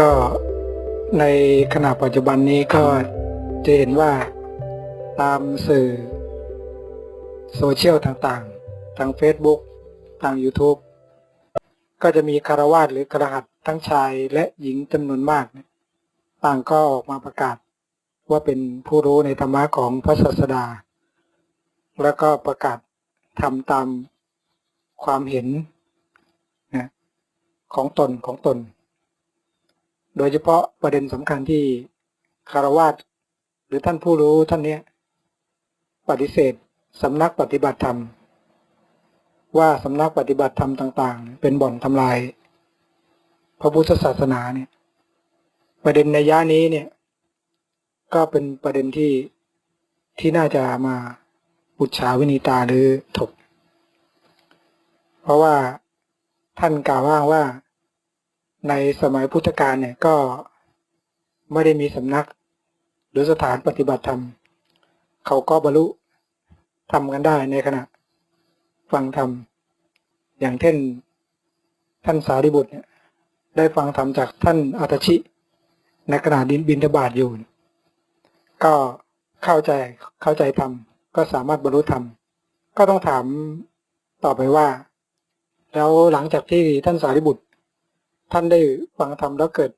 ก็ในขณะปัจจุบันนี้ก็จะเห็นว่าตามสื่อโซเชียลต่างๆ ทาง Facebook ทาง YouTube ก็จะมีคารวาสหรือกระหัตทั้งชายและหญิงจำนวนมากเนี่ยต่างก็ออกมาประกาศว่าเป็นผู้รู้ในธรรมะของพระศาสดา แล้วก็ประกาศทำตามความเห็นนะของตนของตน โดยเฉพาะประเด็นสำคัญที่คารวาสหรือท่านผู้รู้ท่านเนี้ยปฏิเสธสำนักปฏิบัติธรรม ว่าสำนักปฏิบัติธรรมต่าง ๆ เป็นบ่อนทำลาย พระพุทธศาสนาเนี่ยประเด็นในย่านี้เนี่ย ก็เป็นประเด็นที่ที่น่าจะมาปุจฉาวินิตาหรือถก เพราะว่าท่านกล่าวอ้าว่า ในสมัยพุทธกาลเนี่ยก็ไม่ได้มีสำนัก หรือสถานปฏิบัติธรรม เขาก็บรรลุทำกันได้ในขณะ ฟังธรรม อย่างเช่นท่านสารีบุตรเนี่ยได้ฟังธรรมจากท่านอัตชิ ในขณะดินบินทบาทอยู่ ก็เข้าใจเข้าใจธรรม ก็สามารถบรรลุธรรม ก็ต้องถามต่อไปว่า แล้วหลังจากที่ท่านสารีบุตร ท่านได้ฟังธรรมแล้วเกิด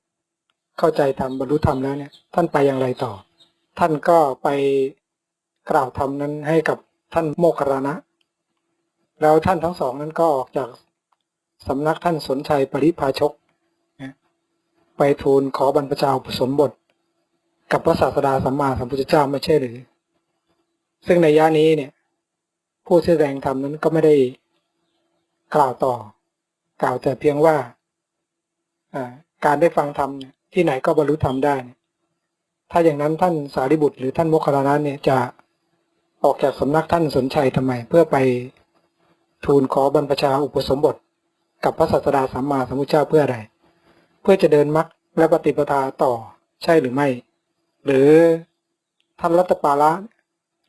เข้าใจธรรมบรรลุธรรมแล้วเนี่ย ท่านไปอย่างไรต่อ ท่านก็ไปกล่าวธรรมนั้นให้กับท่านโมคคัลานะแล้วท่านทั้งสองนั้นก็ออกจากสำนักท่านสนชัยปริพาชก ไปทูลขอบรรพชาอุปสมบท กับพระศาสดาสัมมาสัมพุทธเจ้าไม่ใช่หรือ ซึ่งในย่านี้เนี่ย ผู้แสดงธรรมนั้นก็ไม่ได้กล่าวต่อกล่าวแต่เพียงว่า การได้ฟังธรรมที่ไหนก็บรรลุธรรมได้ ถ้าอย่างนั้นท่านสารีบุตร หรือท่านโมคคัลานะเนี่ยจะออกจากสำนักท่านสนชัยทำไม เพื่อไปทูลขอบรรพชาอุปสมบท กับพระศาสดาสัมมาสัมพุทธเจ้าเพื่ออะไร เพื่อจะเดินมรรคและปฏิปทาต่อใช่หรือไม่ หรือท่านรัตปาละ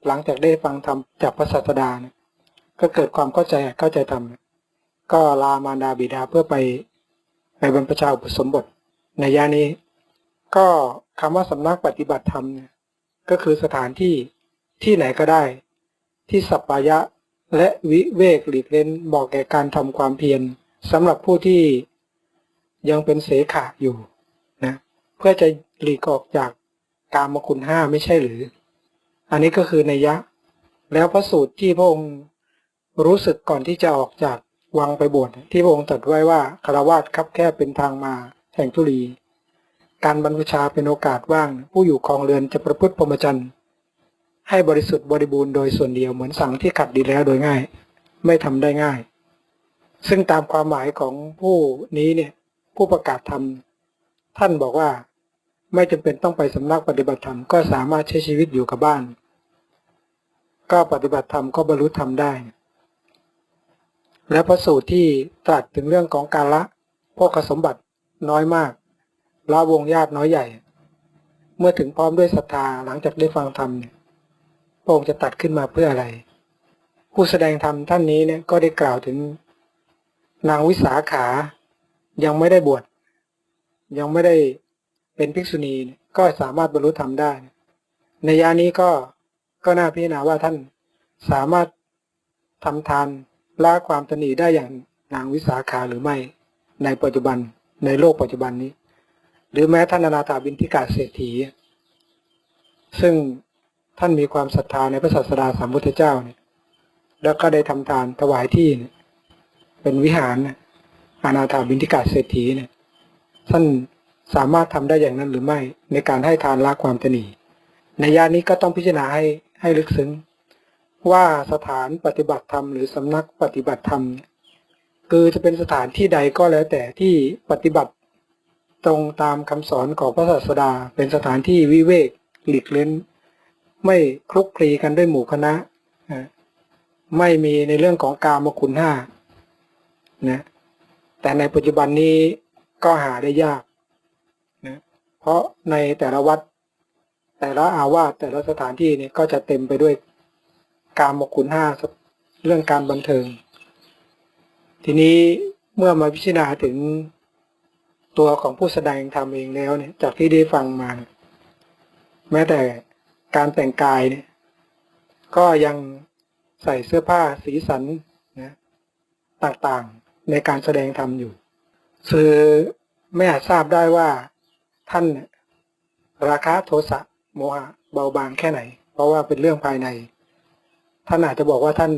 หลังจากได้ฟังธรรมจากพระศาสดาเนี่ยก็เกิดความเข้าใจเข้าใจธรรมก็ลามารดาบิดาเพื่อไป ไปบรรพชาอุปสมบทในยานี้ ก็คำว่าสำนักปฏิบัติธรรมเนี่ยก็คือสถานที่ที่ไหนก็ได้ ที่สัปปายะและวิเวกหลีกเล่นเหมาะแก่การทำความเพียรสำหรับผู้ที่ยังเป็นเสขะอยู่นะเพื่อจะหลีกออกจากกามคุณห้าไม่ใช่หรือ อันนี้ก็คือในยยะแล้วพระสูตรที่พระองค์รู้สึกก่อนที่จะออกจาก วังไปบวชที่พระองค์ตรัสไว้ว่าคารวาสคับแค่เป็นทางมาแห่งทุลี การบรรพชาเป็นโอกาสว่าง ผู้อยู่ครองเรือนจะประพฤติพรหมจรรย์ให้บริสุทธิ์บริบูรณ์โดยส่วนเดียวเหมือนสังที่ขัดดีแล้วโดยง่าย ไม่ทำได้ง่าย ซึ่งตามความหมายของผู้นี้เนี่ยผู้ประกาศธรรมท่านบอกว่าไม่จำเป็นต้องไปสำนักปฏิบัติธรรมก็สามารถใช้ชีวิตอยู่กับบ้าน ก็ปฏิบัติธรรมก็บรรลุธรรมได้ และพระสูตรที่ตรัสถึงเรื่องของการละพวกสมบัติน้อยมากละวงญาติน้อยใหญ่ เมื่อถึงพร้อมด้วยศรัทธาหลังจากได้ฟังธรรมเนี่ยพระองค์จะตัดขึ้นมาเพื่ออะไร ผู้แสดงธรรมท่านนี้เนี่ยก็ได้กล่าวถึงนางวิสาขายังไม่ได้บวชยังไม่ได้เป็นภิกษุณีก็สามารถบรรลุธรรมได้ ในยานี้ก็ก็น่าพิจารณาว่าท่านสามารถทำทาน ละความตนีได้อย่างนางวิสาขาหรือไม่ในปัจจุบันในโลกปัจจุบันนี้ หรือแม้ท่านอนาถาบินทิกาเศรษฐี ซึ่งท่านมีความศรัทธาในพระศาสดาสามพุทธเจ้าเนี่ยแล้วก็ได้ทำทานถวายที่เนี่ยเป็นวิหารนะอนาถาบินทิกาเศรษฐีเนี่ยท่านสามารถทำได้อย่างนั้นหรือไม่ ในการให้ทานละความตนีในยานี้ก็ต้องพิจารณาให้ให้ลึกซึ้ง ว่าสถานปฏิบัติธรรมหรือสำนักปฏิบัติธรรม คือจะเป็นสถานที่ใดก็แล้วแต่ที่ปฏิบัติตรงตามคำสอนของพระศาสดา เป็นสถานที่วิเวกหลีกเล่นไม่คลุกคลีกันด้วยหมู่คณะนะไม่มีในเรื่องของกามคุณห้านะแต่ในปัจจุบันนี้ก็หาได้ยากนะเพราะในแต่ละวัดแต่ละอาวาสแต่ละสถานที่เนี่ยก็จะเต็มไปด้วย การมคุณห้าเรื่องการบันเทิง ทีนี้เมื่อมาพิจารณาถึงตัวของผู้แสดงทำเองแล้วเนี่ย จากที่ได้ฟังมา แม้แต่การแต่งกายเนี่ย ก็ยังใส่เสื้อผ้าสีสันนะต่างๆในการแสดงธรรมอยู่คือไม่อาจทราบได้ว่าท่านราคะโทสะโมหะเบาบางแค่ไหน เพราะว่าเป็นเรื่องภายใน ท่านอาจจะบอกว่าท่าน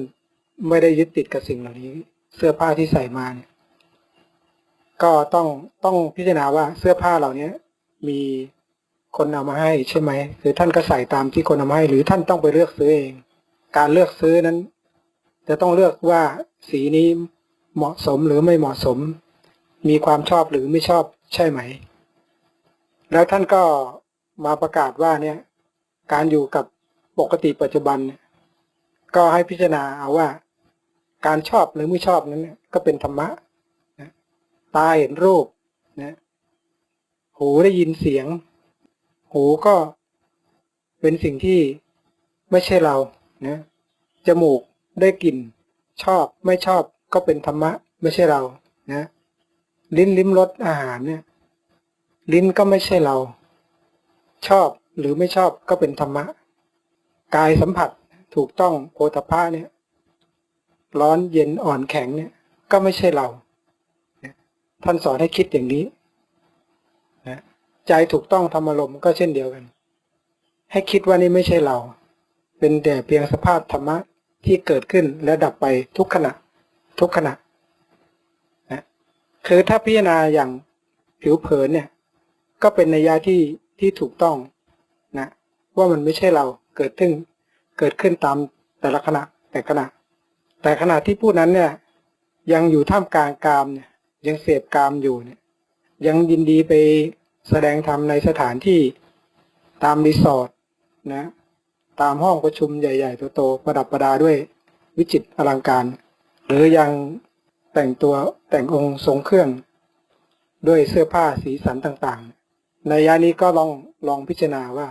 ไม่ได้ยึดติดกับสิ่งเหล่านี้ เสื้อผ้าที่ใส่มาเนี่ย ก็ต้องต้องพิจารณาว่าเสื้อผ้าเหล่านี้มีคนเอามาให้ใช่ไหมหรือท่านก็ใส่ตามที่คนเอามาให้ หรือท่านต้องไปเลือกซื้อเอง การเลือกซื้อนั้น จะต้องเลือกว่าสีนี้เหมาะสมหรือไม่เหมาะสม มีความชอบหรือไม่ชอบใช่ไหม แล้วท่านก็มาประกาศว่าเนี่ย การอยู่กับปกติปัจจุบันเนี่ย ก็ให้พิจารณาเอาว่า การชอบหรือไม่ชอบนั้นก็เป็นธรรมะนะตาเห็นรูปนะหูได้ยินเสียง หูก็เป็นสิ่งที่ไม่ใช่เรานะจมูกได้กลิ่น ชอบไม่ชอบก็เป็นธรรมะ ไม่ใช่เรานะลิ้นลิ้มรสอาหารเนี่ยลิ้นก็ไม่ใช่เรา ชอบหรือไม่ชอบก็เป็นธรรมะ กายสัมผัส ถูกต้องโพธพาเนี่ย ร้อนเย็นอ่อนแข็งเนี่ย ก็ไม่ใช่เรา ท่านสอนให้คิดอย่างนี้นะใจถูกต้องธรรมารมก็เช่นเดียวกัน ให้คิดว่านี่ไม่ใช่เรา เป็นแต่เพียงสภาพธรรมะที่เกิดขึ้นและดับไปทุกขณะ ทุกขณะนะคือถ้าพิจารณาอย่างผิวเผินเนี่ย ก็เป็นนัยยะที่ที่ถูกต้องนะว่ามันไม่ใช่เราเกิดขึ้น เกิดขึ้นตามแต่ละขณะแต่ขณะ แต่ขณะที่ผู้นั้นเนี่ยยังอยู่ท่ามกลางกามเนี่ยยังเสพกามอยู่เนี่ยยังยินดีไปแสดงธรรมในสถานที่ตามรีสอร์ทนะตามห้องประชุมใหญ่ๆโตๆประดับประดาด้วยวิจิตรอลังการ หรือยังแต่งตัวแต่งองค์ทรงเครื่อง ด้วยเสื้อผ้าสีสันต่างๆ ในยานี้ก็ลองลองพิจารณาว่า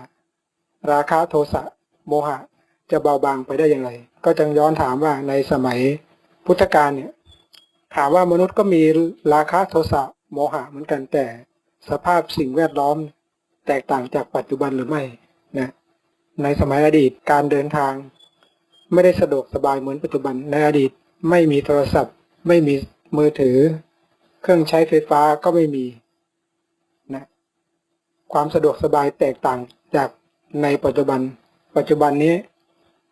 ราคะโทสะโมหะ จะเบาบางไปได้อย่างไร ก็จึงย้อนถามว่าในสมัยพุทธกาลเนี่ยถามว่ามนุษย์ก็มีราคะโทสะโมหะเหมือนกันแต่สภาพสิ่งแวดล้อมแตกต่างจากปัจจุบันหรือไม่นะในสมัยอดีตการเดินทาง ไม่ได้สะดวกสบายเหมือนปัจจุบันในอดีตไม่มีโทรศัพท์ ไม่มีมือถือ เครื่องใช้ไฟฟ้าก็ไม่มีนะความสะดวกสบายแตกต่างจากในปัจจุบัน ปัจจุบันนี้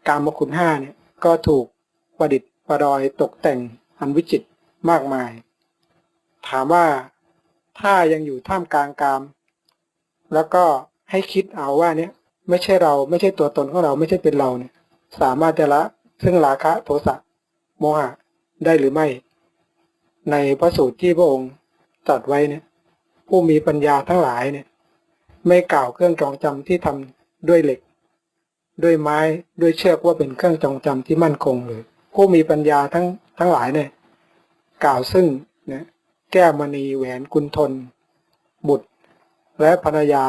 การมคุณห้าเนี่ยก็ถูกประดิษฐ์ประดอยตกแต่งอันวิจิตรมากมาย ถามว่าถ้ายังอยู่ท่ามกลางกาม แล้วก็ให้คิดเอาว่าเนี่ยไม่ใช่เราไม่ใช่ตัวตนของเราไม่ใช่เป็นเราเนี่ย สามารถจะละซึ่งราคะโทสะโมหะได้หรือไม่ ในพระสูตรที่พระองค์ตรัสไว้เนี่ย ผู้มีปัญญาทั้งหลายเนี่ย ไม่กล่าวเครื่องจองจำที่ทำด้วยเหล็ก ด้วยไม้ด้วยเชือกว่าเป็นเครื่องจองจำที่มั่นคงเลยผู้มีปัญญาทั้งทั้งหลายเนี่ยกล่าวซึ่งเนี่ยแก้วมณีแหวนกุลทนบุตร และภรรยา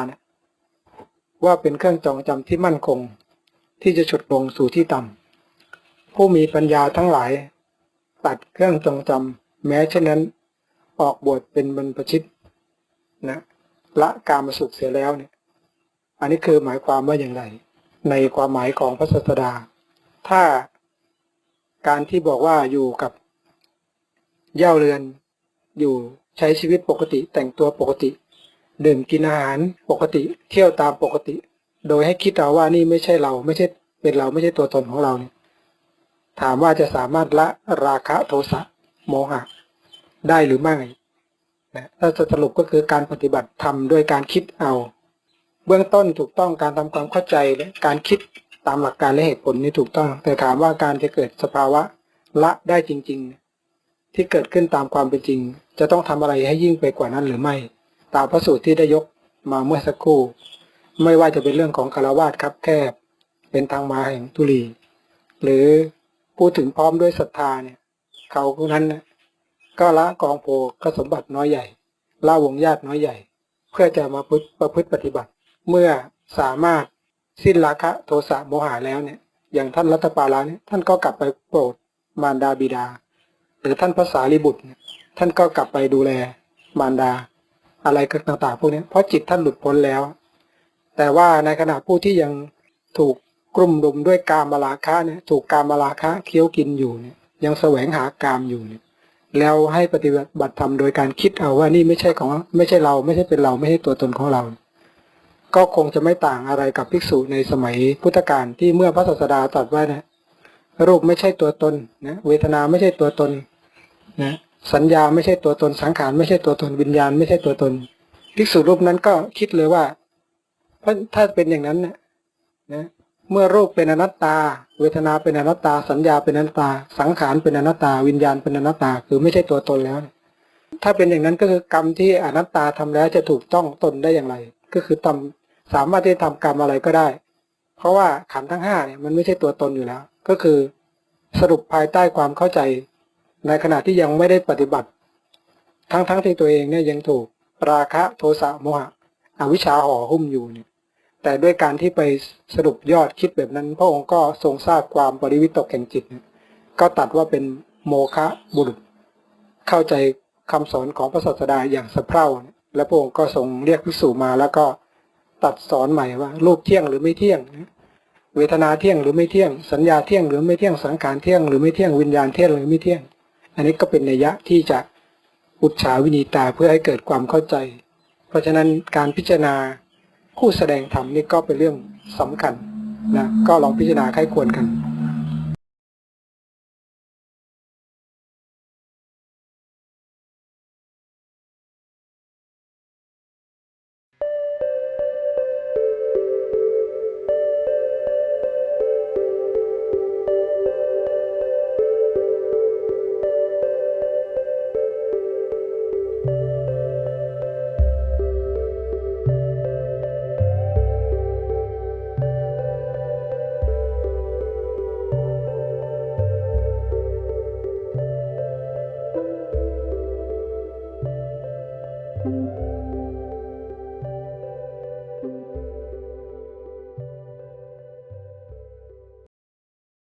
ว่าเป็นเครื่องจองจำที่มั่นคง ที่จะฉุดลงสู่ที่ต่ำผู้มีปัญญาทั้งหลาย ตัดเครื่องจองจำแม้เช่นนั้นออกบวชเป็นบรรพชิตนะละกามสุขเสียแล้วเนี่ยอันนี้คือหมายความว่าอย่างไร ในความหมายของพระศาสดา ถ้าการที่บอกว่าอยู่กับเย่าเรือน อยู่ใช้ชีวิตปกติแต่งตัวปกติ ดื่มกินอาหารปกติ เที่ยวตามปกติ โดยให้คิดเอาว่านี่ไม่ใช่เราไม่ใช่เป็นเราไม่ใช่ตัวตนของเราเนี่ยถามว่าจะสามารถละราคะโทสะโมหะ ได้หรือไม่นะถ้าจะสรุปก็คือการปฏิบัติทำด้วยการคิดเอา เบื้องต้นถูกต้องการทำความเข้าใจและการคิดตามหลักการและเหตุผลนี่ถูกต้อง แต่ถามว่าการจะเกิดสภาวะละได้จริง ๆ ที่เกิดขึ้นตามความเป็นจริง จะต้องทำอะไรให้ยิ่งไปกว่านั้นหรือไม่ ตามพระสูตรที่ได้ยกมาเมื่อสักครู่ ไม่ว่าจะเป็นเรื่องของคารวาสครับแคบ เป็นทางมาแห่งทุลี หรือพูดถึงพร้อมด้วยศรัทธาเนี่ย เขาคนนั้นก็ละกองโพก็สมบัติน้อยใหญ่ละวงญาติน้อยใหญ่ เพื่อจะมาประพฤติปฏิบัติ เมื่อสามารถสิ้นราคะโทสะโมหะแล้วเนี่ย อย่างท่านรัตปาลาเนี่ยท่านก็กลับไปโปรดมารดาบิดา หรือท่านภาษาลิบุตรเนี่ยท่านก็กลับไปดูแลมารดา อะไรก็ต่างๆพวกนี้เพราะจิตท่านหลุดพ้นแล้ว แต่ว่าในขณะผู้ที่ยังถูกกลุ่มรุมด้วยกามราคะเนี่ยถูกกามราคะเคี้ยวกินอยู่เนี่ยยังแสวงหากามอยู่เนี่ยแล้วให้ปฏิบัติธรรมโดยการคิดเอาว่านี่ไม่ใช่ของไม่ใช่เราไม่ใช่เป็นเราไม่ใช่ตัวตนของเรา ก็คงจะไม่ต่างอะไรกับภิกษุในสมัยพุทธกาลที่เมื่อพระศาสดาตรัสว่านะรูปไม่ใช่ตัวตนนะเวทนาไม่ใช่ตัวตนนะสัญญาไม่ใช่ตัวตนสังขารไม่ใช่ตัวตนวิญญาณไม่ใช่ตัวตนภิกษุรูปนั้นก็คิดเลยว่าเพราะถ้าเป็นอย่างนั้นนะนะเมื่อรูปเป็นอนัตตา เวทนาเป็นอนัตตา สัญญาเป็นอนัตตา สังขารเป็นอนัตตา วิญญาณเป็นอนัตตา คือไม่ใช่ตัวตนแล้ว ถ้าเป็นอย่างนั้นก็คือกรรมที่อนัตตาทำแล้วจะถูกต้องตนได้อย่างไร ก็คือทำ สามารถที่จะทำกรรมอะไรก็ได้ เพราะว่าขันธ์ทั้งห้าเนี่ยมันไม่ใช่ตัวตนอยู่แล้ว ก็คือสรุปภายใต้ความเข้าใจ ในขณะที่ยังไม่ได้ปฏิบัติ ทั้งๆทที่ตัวเองเนี่ยยังถูกราคะโทสะโมหะ อวิชชาห่อหุ้มอยู่เนี่ยแต่ด้วยการที่ไปสรุปยอดคิดแบบนั้น พระองค์ก็ทรงทราบความปริวิตกแห่งจิตเนี่ยก็ตัดว่าเป็นโมฆะบุรุษ เข้าใจคำสอนของพระศาสดาอย่างสะเพร่าและพระองค์ก็ทรงเรียกภิกษุมาแล้วก็ ตัดสอนใหม่ว่ารูปเที่ยงหรือไม่เที่ยง เวทนาเที่ยงหรือไม่เที่ยง สัญญาเที่ยงหรือไม่เที่ยงสังขารเที่ยงหรือไม่เที่ยงวิญญาณเที่ยงหรือไม่เที่ยง อันนี้ก็เป็นนัยยะที่จะอุจฉาวินีตาเพื่อให้เกิดความเข้าใจ เพราะฉะนั้นการพิจารณาผู้แสดงธรรมนี่ก็เป็นเรื่องสำคัญนะก็ลองพิจารณาใครควรกัน